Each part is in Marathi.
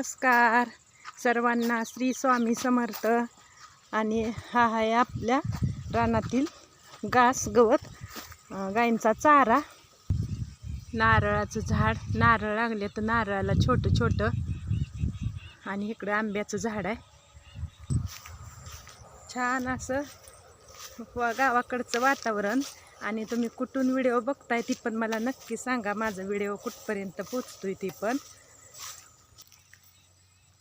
नमस्कार. सर्वांना श्री स्वामी समर्थ. आणि हा आहे आपल्या रानातील घास गवत गायींचा चारा. नारळाचं झाड नारळ लागले तर नारळाला छोटं छोटं. आणि इकडं आंब्याचं झाड आहे. छान असं गावाकडचं वातावरण. आणि तुम्ही कुठून व्हिडिओ बघताय ती पण मला नक्की सांगा. माझा व्हिडिओ कुठपर्यंत पोचतोय ती पण.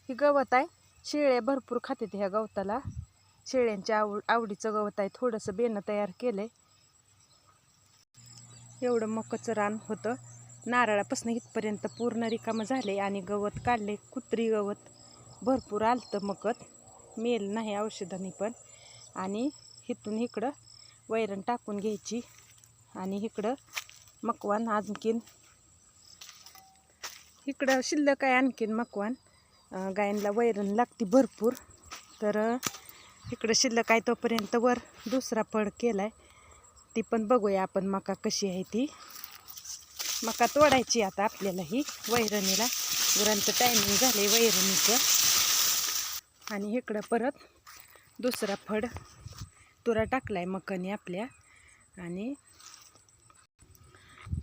ही गवत आहे. शेळ्या भरपूर खातात ह्या गवताला. शेळ्यांच्या आव आवडीचं गवत आहे. थोडंसं बेणं तयार केलं आहे एवढं मकचं रान होतं. नारळापासून इथपर्यंत पूर्ण रिकामं झाले आणि गवत काढले कुत्री गवत. भरपूर आलतं मकत. मेल नाही औषधांनी पण. आणि इथून इकडं वैरण टाकून घ्यायची. आणि इकडं मकवान आणखीन इकडं शिल्लक आहे आणखीन मकवान. गायनला वैरण लागते भरपूर. तर इकडं शिल्लक आहे तोपर्यंत वर दुसरा फड केला आहे ती पण बघूया आपण मका कशी आहे ती. मका तोडायची आता आपल्याला ही वैरणीला. गुरांचं टायमिंग झालं आहे वैरणीचं. आणि इकडं परत दुसरा फड तुरा टाकलाय मकाने आपल्या. आणि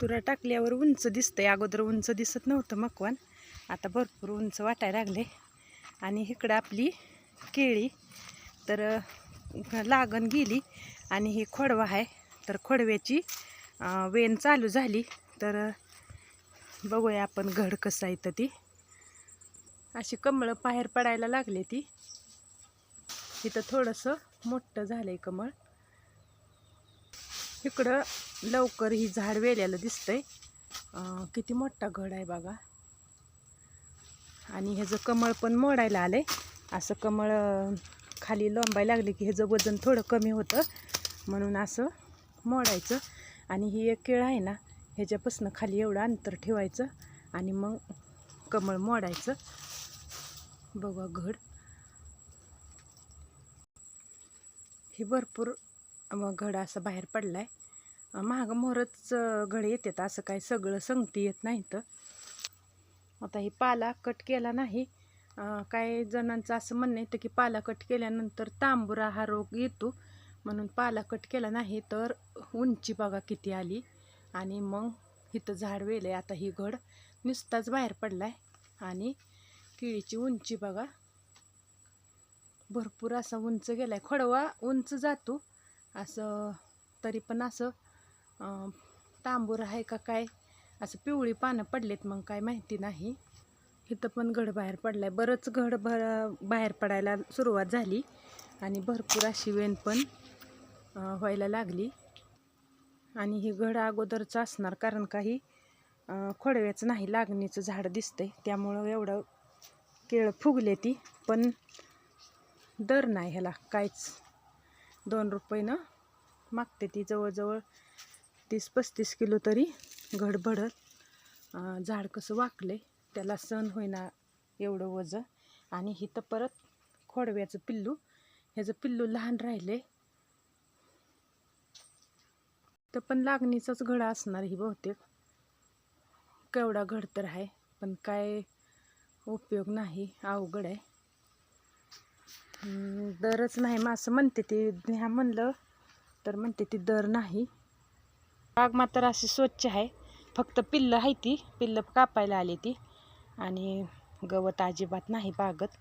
तुरा टाकल्यावर उंच दिसतंय. अगोदर उंच दिसत नव्हतं मकवान. आता भरपूर उंच वाटायला लागले. आणि इकडं आपली केळी. तर लागण गेली आणि ही खोडवा आहे. तर खोडव्याची वेण चालू झाली. तर बघूया आपण घड कसं आहे तर ती. अशी कमळं बाहेर पडायला लागले ती. इथं थोडंसं मोठं झालं आहे कमळ. इकडं लवकर ही झाड वेल्याला दिसतंय. किती मोठा घड आहे बघा. आणि ह्याचं कमळ पण मोडायला आलंय असं कमळ खाली लोंबायला लागले की ह्याचं वजन थोडं कमी होतं म्हणून असं मोडायचं. आणि ही एक केळ आहे ना ह्याच्यापासून खाली एवढं अंतर ठेवायचं आणि मग कमळ मोडायचं. बघा घड. हे भरपूर घड असं बाहेर पडला आहे महाग मोहरच घड येतात असं काय सगळं संगती येत नाही तर आता ही पाला कट केला नाही. काही जणांचं असं म्हणणं येतं की पाला कट केल्यानंतर तांबुरा हा रोग येतो. म्हणून पाला कट केला नाही तर उंची बघा किती आली. आणि मग इथं झाड वेले आता ही घड नुसताच बाहेर पडला आहे आणि केळीची उंची बघा. भरपूर असा उंच गेला आहे खडवा उंच जातो. असं तरी पण असं अं, तांबूर आहे का काय? असं पिवळी पानं पडलेत मग काय माहिती नाही. इथं पण घड बाहेर पडलाय. बरंच घड भर बाहेर पडायला सुरुवात झाली आणि भरपूर अशी वेण पण व्हायला लागली. आणि ही घड अगोदरचं असणार कारण काही खोडव्याचं नाही लागणीचं झाड दिसतंय. त्यामुळं एवढं केळं फुगले ती पण दर नाही ह्याला. काहीच दोन रुपयेनं मागते ती जवळजवळ तीस पस्तीस किलो तरी. घडभडत झाड कसं वाकले त्याला सण होईना एवढं वजन. आणि इथं परत खोडव्याचं पिल्लू. ह्याचं पिल्लू लहान राहिले तर पण लागणीचाच घड असणार ही बहुतेक. केवढा घड तर आहे पण काय उपयोग नाही अवघड आहे. दरच नाही मग असं म्हणते ती ह्या म्हणलं तर म्हणते ती दर नाही. बाग मात्र अशी स्वच्छ आहे. फक्त पिल्लं आहे ती. पिल्लं कापायला आली ती. आणि गवत अजिबात नाही बागत.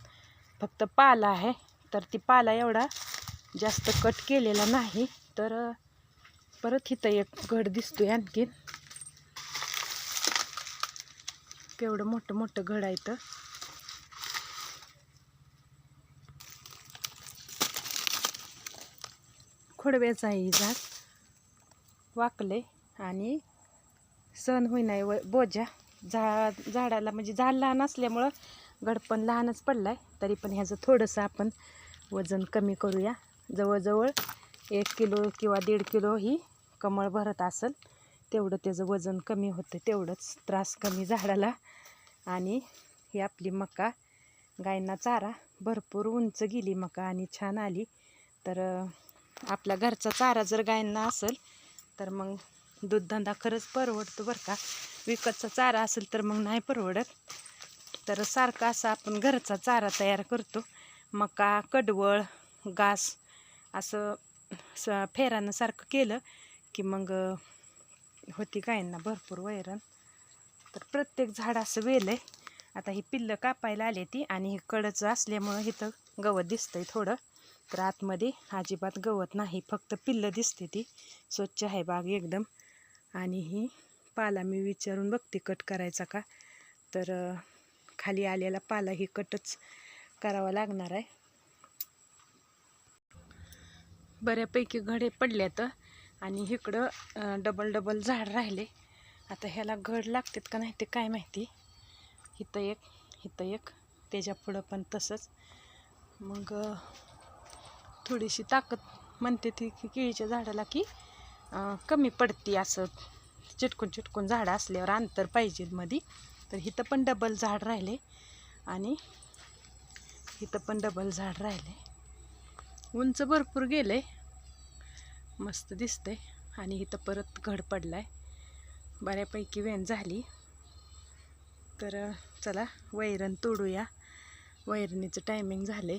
फक्त पाला आहे. तर ती पाला एवढा जास्त कट केलेला नाही. तर परत इथं एक घड दिसतोय आणखीन. केवढं मोठं मोठं घड आहे तर खोडव्याचं आहे हे झाड वाकले आणि सण होईना व बोजा. झा झाडाला म्हणजे झाड लहान असल्यामुळं गडपण पण लहानच पडला आहे तरी पण ह्याचं थोडंसं आपण वजन कमी करूया. जवळजवळ एक किलो किंवा दीड किलो ही कमळ भरत असेल तेवढं त्याचं वजन कमी होतं. तेवढंच त्रास कमी झाडाला. आणि ही आपली मका गायींना चारा. भरपूर उंच गेली मका आणि छान आली. तर आपल्या घरचा चारा जर गायींना असेल तर मग दूधधंदा खरंच परवडतो बरं का. विकतचा चारा असेल तर मग नाही परवडत. तर सारखं असं आपण घरचा चारा तयार करतो. मका कडवळ घास असं स फेरानं सारखं केलं की मग होती गायींना भरपूर वैरण. तर प्रत्येक झाड असं वेल आहे आता ही पिल्लं कापायला आली ती आणि ही कडचं असल्यामुळं इथं गवत दिसतंय थोडं. तर आतमध्ये अजिबात गवत नाही फक्त पिल्लं दिसते ती. स्वच्छ आहे बाग एकदम. आणि ही पाला मी विचारून बघते कट करायचा का? तर खाली आलेला पाला ही कटच करावा लागणार आहे. बऱ्यापैकी घडे पडल्यात आणि इकडं डबल डबल झाड राहिले. आता ह्याला घड लागतात का नाही ते काय माहिती? इथं एक इथं एक त्याच्या पुढं पण तसंच. मग थोडीशी ताकद म्हणते ती की केळीच्या झाडाला की कमी पडते असं. चिटकून चिटकून झाडं असल्यावर अंतर पाहिजे मध्ये तर इथं पण डबल झाड राहिले. आणि इथं पण डबल झाड राहिले. उंच भरपूर गेले. मस्त दिसतंय. आणि इथं परत घड पडलाय. बऱ्यापैकी वेण झाली. तर चला वैरण तोडूया. वैरणीचं टायमिंग झाले